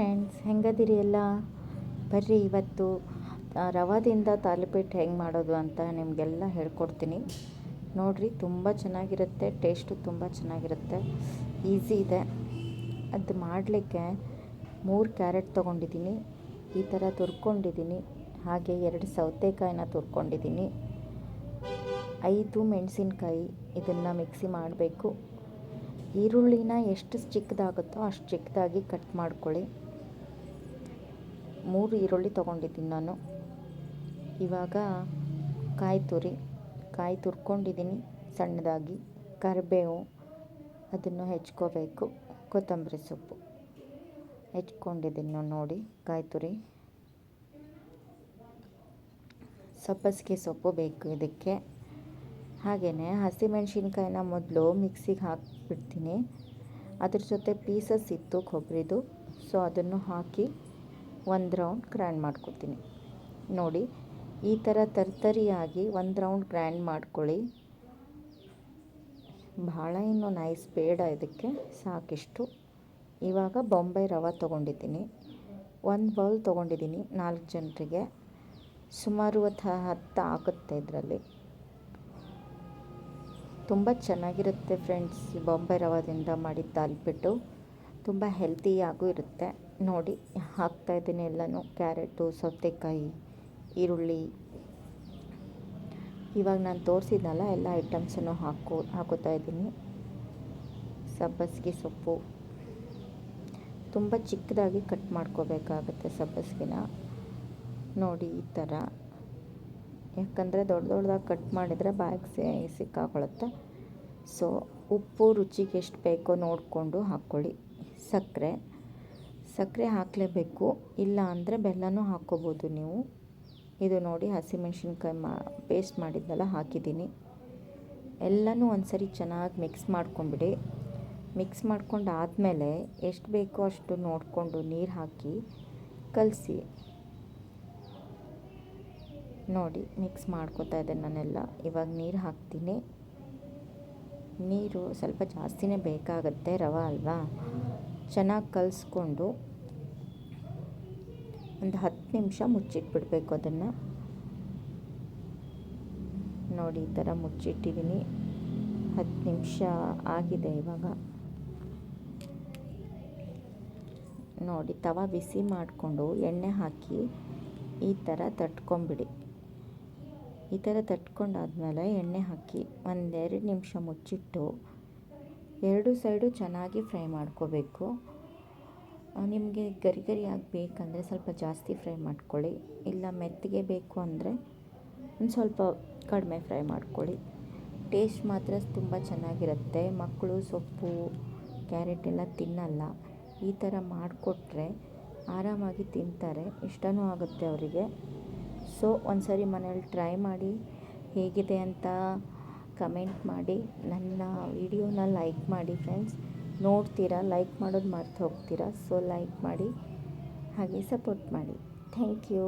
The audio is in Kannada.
ಫ್ರೆಂಡ್ಸ್ ಹೆಂಗದಿರಿ ಎಲ್ಲ? ಬರ್ರಿ ಇವತ್ತು ರವಾದಿಂದ ತಾಲಿಪೇಟ್ ಹೆಂಗೆ ಮಾಡೋದು ಅಂತ ನಿಮಗೆಲ್ಲ ಹೇಳ್ಕೊಡ್ತೀನಿ. ನೋಡಿರಿ, ತುಂಬ ಚೆನ್ನಾಗಿರುತ್ತೆ ಟೇಸ್ಟು ತುಂಬ ಚೆನ್ನಾಗಿರುತ್ತೆ ಈಸಿ ಇದೆ. ಅದು ಮಾಡಲಿಕ್ಕೆ ಮೂರು ಕ್ಯಾರೆಟ್ ತೊಗೊಂಡಿದ್ದೀನಿ, ಈ ಥರ ತುರ್ಕೊಂಡಿದ್ದೀನಿ, ಹಾಗೆ ಎರಡು ಸೌತೆಕಾಯಿನ ತುರ್ಕೊಂಡಿದ್ದೀನಿ. ಐದು ಮೆಣಸಿನ್ಕಾಯಿ ಇದನ್ನು ಮಿಕ್ಸಿ ಮಾಡಬೇಕು. ಈರುಳ್ಳಿನ ಎಷ್ಟು ಚಿಕ್ಕದಾಗುತ್ತೋ ಅಷ್ಟು ಚಿಕ್ಕದಾಗಿ ಕಟ್ ಮಾಡ್ಕೊಳ್ಳಿ. ಮೂರು ಈರುಳ್ಳಿ ತೊಗೊಂಡಿದ್ದೀನಿ ನಾನು. ಇವಾಗ ಕಾಯಿ ತುರಿ, ಕಾಯಿ ತುರ್ಕೊಂಡಿದ್ದೀನಿ ಸಣ್ಣದಾಗಿ. ಕರಿಬೇವು, ಅದನ್ನು ಹೆಚ್ಕೋಬೇಕು. ಕೊತ್ತಂಬರಿ ಸೊಪ್ಪು ಹೆಚ್ಕೊಂಡಿದ್ದೀನಿ ನೋಡಿ ಕಾಯಿ ತುರಿ. ಸಬ್ಬಸಿಗೆ ಸೊಪ್ಪು ಬೇಕು ಇದಕ್ಕೆ. ಹಾಗೆಯೇ ಹಸಿಮೆಣ್ಸಿನ್ಕಾಯಿನ ಮೊದಲು ಮಿಕ್ಸಿಗೆ ಹಾಕಿಬಿಡ್ತೀನಿ. ಅದ್ರ ಜೊತೆ ಪೀಸಸ್ ಇತ್ತು ಕೊಬ್ಬರಿದು. ಸೊ, ಅದನ್ನು ಹಾಕಿ ಒಂದು ರೌಂಡ್ ಗ್ರ್ಯಾಂಡ್ ಮಾಡ್ಕೊತೀನಿ ನೋಡಿ, ಈ ಥರ ತರ್ತರಿಯಾಗಿ ಒಂದು ರೌಂಡ್ ಗ್ರ್ಯಾಂಡ್ ಮಾಡ್ಕೊಳ್ಳಿ. ಭಾಳ ಇನ್ನು ನೈಸ್ ಬೇಡ ಇದಕ್ಕೆ, ಸಾಕಿಷ್ಟು. ಇವಾಗ ಬೊಂಬೆ ರವೆ ತೊಗೊಂಡಿದ್ದೀನಿ. ಒಂದು ಬೌಲ್ ತೊಗೊಂಡಿದ್ದೀನಿ ನಾಲ್ಕು ಜನರಿಗೆ. ಸುಮಾರು ಹತ್ತು ಹತ್ತು ಆಗುತ್ತೆ ಇದರಲ್ಲಿ. ತುಂಬ ಚೆನ್ನಾಗಿರುತ್ತೆ ಫ್ರೆಂಡ್ಸ್ ಬೊಂಬೆ ರವಾದಿಂದ ಮಾಡಿದ್ದು ತಾಲಿಪೀಠು ತುಂಬ ಹೆಲ್ತಿಯಾಗೂ ಇರುತ್ತೆ. ನೋಡಿ ಹಾಕ್ತಾಯಿದ್ದೀನಿ ಎಲ್ಲನೂ. ಕ್ಯಾರೆಟು, ಸೌತೆಕಾಯಿ, ಈರುಳ್ಳಿ. ಇವಾಗ ನಾನು ತೋರಿಸಿದ್ನಲ್ಲ, ಎಲ್ಲ ಐಟಮ್ಸನ್ನು ಹಾಕೋ ಹಾಕೋತಾ ಇದ್ದೀನಿ. ಸಬ್ಬಸಿಗೆ ಸೊಪ್ಪು. ತುಂಬ ಚಿಕ್ಕದಾಗಿ ಕಟ್ ಮಾಡ್ಕೋಬೇಕಾಗುತ್ತೆ ಸಬ್ಬಸಿಗೆನ. ನೋಡಿ, ಈ ಥರ. ಯಾಕಂದರೆ ದೊಡ್ಡ ದೊಡ್ಡದಾಗಿ ಕಟ್ ಮಾಡಿದರೆ ಬಾಯಿಗೆ ಸಿಕ್ಕಾಕೊಳ್ಳುತ್ತೆ. ಸೊ ಉಪ್ಪು, ರುಚಿಗೆ ಎಷ್ಟು ಬೇಕೋ ನೋಡಿಕೊಂಡು ಹಾಕ್ಕೊಳ್ಳಿ. ಸಕ್ಕರೆ. ಸಕ್ಕರೆ ಹಾಕಲೇಬೇಕು. ಇಲ್ಲ ಅಂದರೆ ಬೆಲ್ಲನೂ ಹಾಕ್ಕೋಬೋದು ನೀವು. ಇದು ನೋಡಿ ಹಸಿಮೆಣ್ಸಿನ್ಕಾಯಿ ಮಾ ಪೇಸ್ಟ್ ಮಾಡಿದ್ನಲ್ಲ, ಹಾಕಿದ್ದೀನಿ. ಎಲ್ಲನೂ ಒಂದು ಸರಿ ಚೆನ್ನಾಗಿ ಮಿಕ್ಸ್ ಮಾಡ್ಕೊಂಬಿಡಿ. ಮಿಕ್ಸ್ ಮಾಡ್ಕೊಂಡು ಆದಮೇಲೆ ಎಷ್ಟು ಬೇಕೋ ಅಷ್ಟು ನೋಡಿಕೊಂಡು ನೀರು ಹಾಕಿ ಕಲಸಿ. ನೋಡಿ ಮಿಕ್ಸ್ ಮಾಡ್ಕೋತಾ ಇದ್ದೇನೆ ನಾನೆಲ್ಲ. ಇವಾಗ ನೀರು ಹಾಕ್ತೀನಿ. ನೀರು ಸ್ವಲ್ಪ ಜಾಸ್ತಿನೇ ಬೇಕಾಗುತ್ತೆ, ರವೆ ಅಲ್ವಾ? ಚೆನ್ನಾಗಿ ಕಲಿಸ್ಕೊಂಡು ಒಂದು ಹತ್ತು ನಿಮಿಷ ಮುಚ್ಚಿಟ್ಬಿಡ್ಬೇಕು ಅದನ್ನು. ನೋಡಿ, ಈ ಥರ ಮುಚ್ಚಿಟ್ಟಿದ್ದೀನಿ. ಹತ್ತು ನಿಮಿಷ ಆಗಿದೆ ಇವಾಗ. ನೋಡಿ, ತವ ಬಿಸಿ ಮಾಡಿಕೊಂಡು ಎಣ್ಣೆ ಹಾಕಿ ಈ ಥರ ತಟ್ಕೊಂಬಿಡಿ. ಈ ಥರ ತಟ್ಕೊಂಡಾದ್ಮೇಲೆ ಎಣ್ಣೆ ಹಾಕಿ ಒಂದೆರಡು ನಿಮಿಷ ಮುಚ್ಚಿಟ್ಟು ಎರಡು ಸೈಡು ಚೆನ್ನಾಗಿ ಫ್ರೈ ಮಾಡ್ಕೋಬೇಕು. ನಿಮಗೆ ಗರಿ ಗರಿಯಾಗಿ ಬೇಕಂದರೆ ಸ್ವಲ್ಪ ಜಾಸ್ತಿ ಫ್ರೈ ಮಾಡ್ಕೊಳ್ಳಿ. ಇಲ್ಲ ಮೆತ್ತಗೆ ಬೇಕು ಅಂದರೆ ಒಂದು ಸ್ವಲ್ಪ ಕಡಿಮೆ ಫ್ರೈ ಮಾಡ್ಕೊಳ್ಳಿ. ಟೇಸ್ಟ್ ಮಾತ್ರ ತುಂಬ ಚೆನ್ನಾಗಿರುತ್ತೆ. ಮಕ್ಕಳು ಸೊಪ್ಪು, ಕ್ಯಾರೆಟ್ ಎಲ್ಲ ತಿನ್ನಲ್ಲ. ಈ ಥರ ಮಾಡಿಕೊಟ್ರೆ ಆರಾಮಾಗಿ ತಿಂತಾರೆ. ಇಷ್ಟವೂ ಆಗುತ್ತೆ ಅವರಿಗೆ. ಸೊ ಒಂದು ಸರಿ ಮನೇಲಿ ಟ್ರೈ ಮಾಡಿ ಹೇಗಿದೆ ಅಂತ ಕಮೆಂಟ್ ಮಾಡಿ, ನನ್ನ ವಿಡಿಯೋನ ಲೈಕ್ ಮಾಡಿ ಫ್ರೆಂಡ್ಸ್. ನೋಡ್ತೀರಾ, ಲೈಕ್ ಮಾಡೋದು ಮರ್ತು ಹೋಗ್ತೀರಾ, ಸೊ ಲೈಕ್ ಮಾಡಿ, ಹಾಗೆ ಸಪೋರ್ಟ್ ಮಾಡಿ. Thank you.